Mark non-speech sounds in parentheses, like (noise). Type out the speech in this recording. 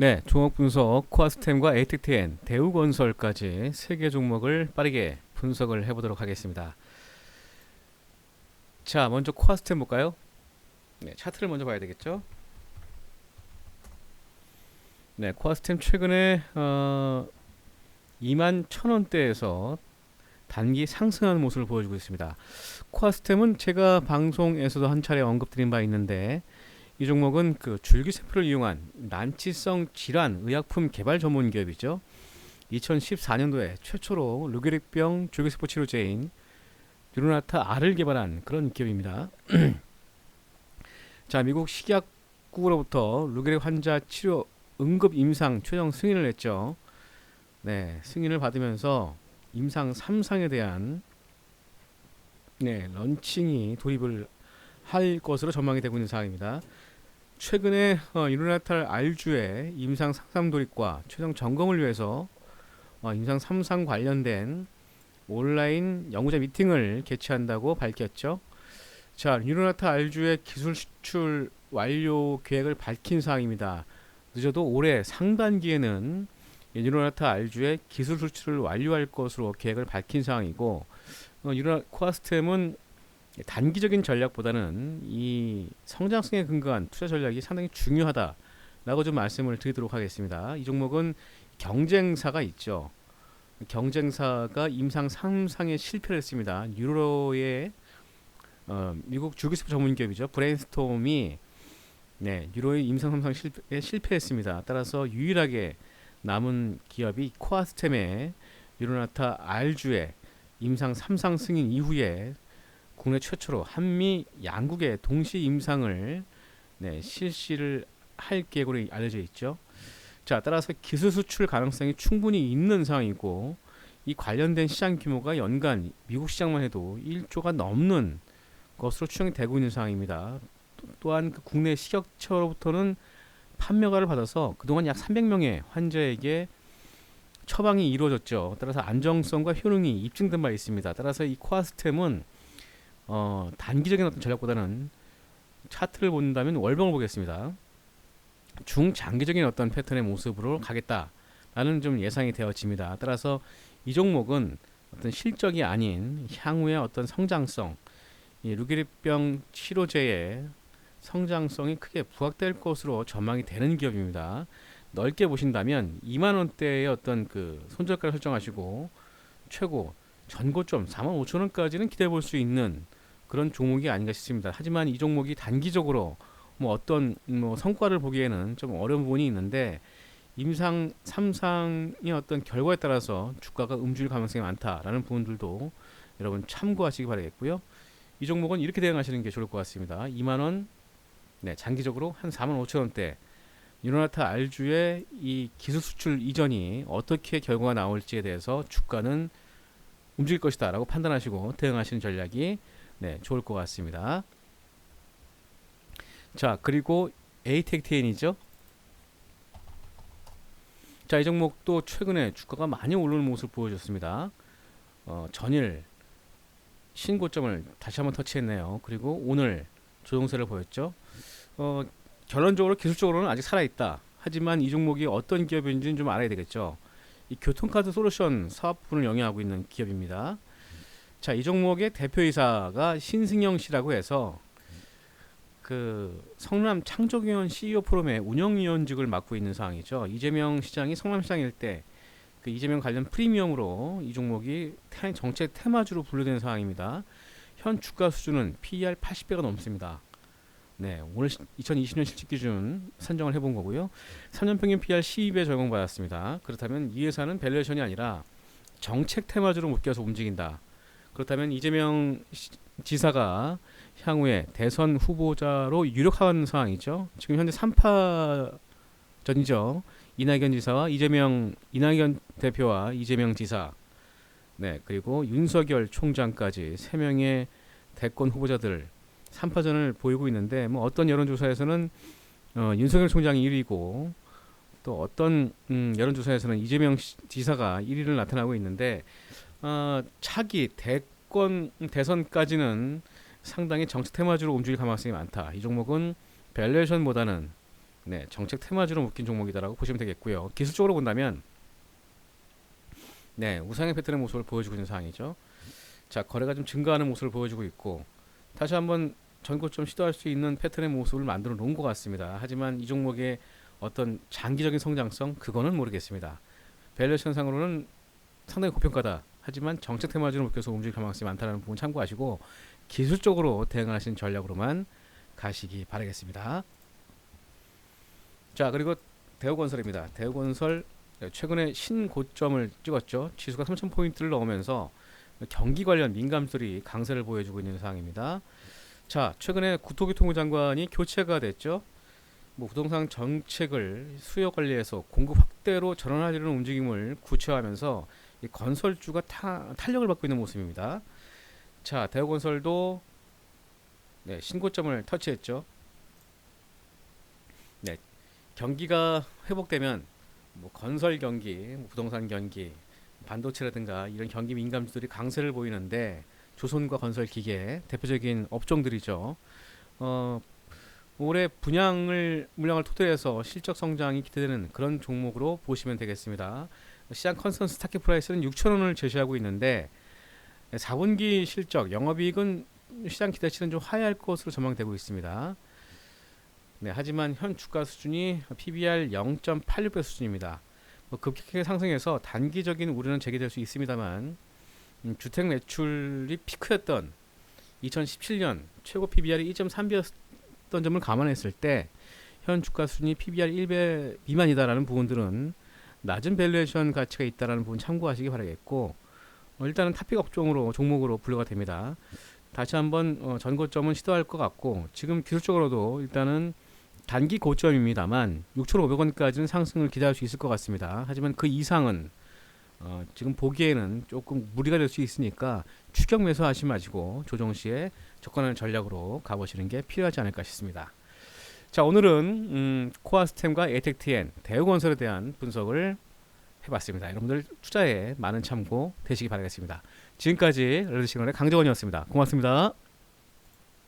네, 종목 분석 코아스템과 에이텍트엔, 대우건설까지 세 개 종목을 빠르게 분석을 해보도록 하겠습니다. 자, 먼저 코아스템 볼까요? 네, 차트를 먼저 봐야 되겠죠. 네, 코아스템 최근에 어, 2만 1,000원대에서 단기 상승하는 모습을 보여주고 있습니다. 코아스템은 제가 방송에서도 한 차례 언급드린 바 있는데 이 종목은 그 줄기세포를 이용한 난치성 질환 의약품 개발 전문 기업이죠. 2014년도에 최초로 루게릭병 줄기세포 치료제인 유로나타 R을 개발한 그런 기업입니다. (clears throat) 자, 미국 식약국으로부터 루게릭 환자 치료 응급 임상 최종 승인을 냈죠. 네, 승인을 받으면서 임상 3상에 대한 네, 런칭이 도입을 할 것으로 전망이 되고 있는 상황입니다. 최근에 어, 유로나탈 R주의 임상 상상 돌입과 최종 점검을 위해서 어, 임상 3상 관련된 온라인 연구자 미팅을 개최한다고 밝혔죠. 자, 유로나타 R주의 기술 수출 완료 계획을 밝힌 사항입니다. 늦어도 올해 상반기에는 유로나타 R주의 기술 수출을 완료할 것으로 계획을 밝힌 상황이고 어, 유로 코아스템은 단기적인 전략보다는 이 성장성에 근거한 투자 전략이 상당히 중요하다라고 좀 말씀을 드리도록 하겠습니다. 이 종목은 경쟁사가 있죠. 경쟁사가 임상 3상에 실패를 했습니다. 유로의 어, 미국 주기습 전문 기업이죠. 브레인스톰이 네, 유로의 임상 3상 실패, 실패했습니다. 따라서 유일하게 남은 기업이 코아스템의 유로나타 R주의 임상 3상 승인 이후에 국내 최초로 한미 양국의 동시 임상을 네, 실시를 할 계획으로 알려져 있죠. 자, 따라서 기술 수출 가능성이 충분히 있는 상황이고 이 관련된 시장 규모가 연간 미국 시장만 해도 1조가 넘는 것으로 추정이 되고 있는 상황입니다. 또한 그 국내 식약처로부터는 판매가를 받아서 그동안 약 300명의 환자에게 처방이 이루어졌죠. 따라서 안정성과 효능이 입증된 바 있습니다. 따라서 이 코아스템은 어, 단기적인 어떤 전략보다는 차트를 본다면 월봉을 보겠습니다. 중장기적인 어떤 패턴의 모습으로 가겠다라는 좀 예상이 되어집니다. 따라서 이 종목은 어떤 실적이 아닌 향후의 어떤 성장성, 이 루게릭병 치료제의 성장성이 크게 부각될 것으로 전망이 되는 기업입니다. 넓게 보신다면 2만 원대의 어떤 그 손절가를 설정하시고 최고 전고점 4만 5천 원까지는 기대해 볼 수 있는 그런 종목이 아닌가 싶습니다. 하지만 이 종목이 단기적으로 뭐 어떤 뭐 성과를 보기에는 좀 어려운 부분이 있는데 임상 3상의 어떤 결과에 따라서 주가가 음주일 가능성이 많다라는 부분들도 여러분 참고하시기 바라겠고요. 이 종목은 이렇게 대응하시는 게 좋을 것 같습니다. 2만 원, 네 장기적으로 한 4만 5천 원대. 유로나타 알주의 이 기술 수출 이전이 어떻게 결과가 나올지에 대해서 주가는 움직일 것이다라고 판단하시고 대응하시는 전략이 네, 좋을 것 같습니다. 자, 그리고 에이텍트엔이죠. 자, 이 종목도 최근에 주가가 많이 오르는 모습을 보여줬습니다. 어, 전일 신고점을 다시 한번 터치했네요. 그리고 오늘 조정세를 보였죠. 어, 결론적으로 기술적으로는 아직 살아있다. 하지만 이 종목이 어떤 기업인지는 좀 알아야 되겠죠. 이 교통카드 솔루션 사업 부분을 영위하고 있는 기업입니다. 자, 이 종목의 대표이사가 신승영 씨라고 해서 그 성남 창조경연 CEO 포럼의 운영위원직을 맡고 있는 상황이죠. 이재명 시장이 성남시장 일 때 그 이재명 관련 프리미엄으로 이 종목이 태, 정책 테마주로 분류되는 상황입니다. 현 주가 수준은 PER 80배가 넘습니다. 네, 오늘 2020년 실직 기준 산정을 해본 거고요. 3년 평균 PER 12배 적용받았습니다. 그렇다면 이 회사는 밸류에이션이 아니라 정책 테마주로 묶여서 움직인다. 그렇다면 이재명 지사가 향후에 대선 후보자로 유력한 상황이죠. 지금 현재 3파 전이죠. 이낙연 지사와 이재명 이낙연 대표와 이재명 지사 네 그리고 윤석열 총장까지 세 명의 대권 후보자들 3파전을 보이고 있는데 뭐 어떤 여론조사에서는 어, 윤석열 총장이 1위고 또 어떤 음, 여론조사에서는 이재명 지사가 1위를 나타나고 있는데 어, 차기 대권 대선까지는 상당히 정치 테마주로 움직일 가능성이 많다. 이 종목은 밸류에이션보다는 네, 정책 테마주로 묶인 종목이다라고 보시면 되겠고요. 기술적으로 본다면 네, 우상향 패턴의 모습을 보여주고 있는 상황이죠. 자, 거래가 좀 증가하는 모습을 보여주고 있고 다시 한번 전고점 시도할 수 있는 패턴의 모습을 만들어 놓은 것 같습니다. 하지만 이 종목의 어떤 장기적인 성장성 그거는 모르겠습니다. 밸류에이션 상으로는 상당히 고평가다. 하지만 정책 테마주로 묶여서 움직일 가능성이 많다는 부분 참고하시고 기술적으로 대응하신 전략으로만 가시기 바라겠습니다. 자 그리고 대우건설입니다. 대우건설 최근에 신고점을 찍었죠. 지수가 3천 포인트를 넘으면서 경기 관련 민감들이 강세를 보여주고 있는 상황입니다. 자 최근에 국토교통부 장관이 교체가 됐죠. 뭐 부동산 정책을 수요 관리에서 공급 확대로 전환하려는 움직임을 구체화하면서 이 건설주가 타, 탄력을 받고 있는 모습입니다. 자 대우건설도 네, 신고점을 터치했죠. 네, 경기가 회복되면 뭐 건설 경기, 뭐 부동산 경기, 반도체라든가 이런 경기 민감주들이 강세를 보이는데 조선과 건설 기계 대표적인 업종들이죠. 어, 올해 분양을 물량을 토대해서 실적 성장이 기대되는 그런 종목으로 보시면 되겠습니다. 시장 컨센서스 타켓 프라이스는 6천 원을 제시하고 있는데 4분기 실적 영업이익은 시장 기대치는 좀 하회할 것으로 전망되고 있습니다. 네, 하지만 현 주가 수준이 PBR 0.86배 수준입니다. 뭐 급격하게 상승해서 단기적인 우려는 제기될 수 있습니다만 음, 주택 매출이 피크였던 2017년 최고 PBR이 2.3배였던 점을 감안했을 때 현 주가 수준이 PBR 1배 미만이다라는 부분들은 낮은 밸류에이션 가치가 있다라는 부분 참고하시기 바라겠고 어, 일단은 탑픽 업종으로 종목으로 분류가 됩니다. 다시 한번 어, 전고점은 시도할 것 같고 지금 기술적으로도 일단은 단기 고점입니다만 6,500원까지는 상승을 기대할 수 있을 것 같습니다. 하지만 그 이상은 어, 지금 보기에는 조금 무리가 될 수 있으니까 추격 매수하지 마시고 조정 시에 접근하는 전략으로 가보시는 게 필요하지 않을까 싶습니다. 자 오늘은 음, 코아스템과 에텍트엔 대우건설에 대한 분석을 해봤습니다. 여러분들 투자에 많은 참고 되시기 바라겠습니다. 지금까지 레드시그널의 강정원이었습니다. 고맙습니다.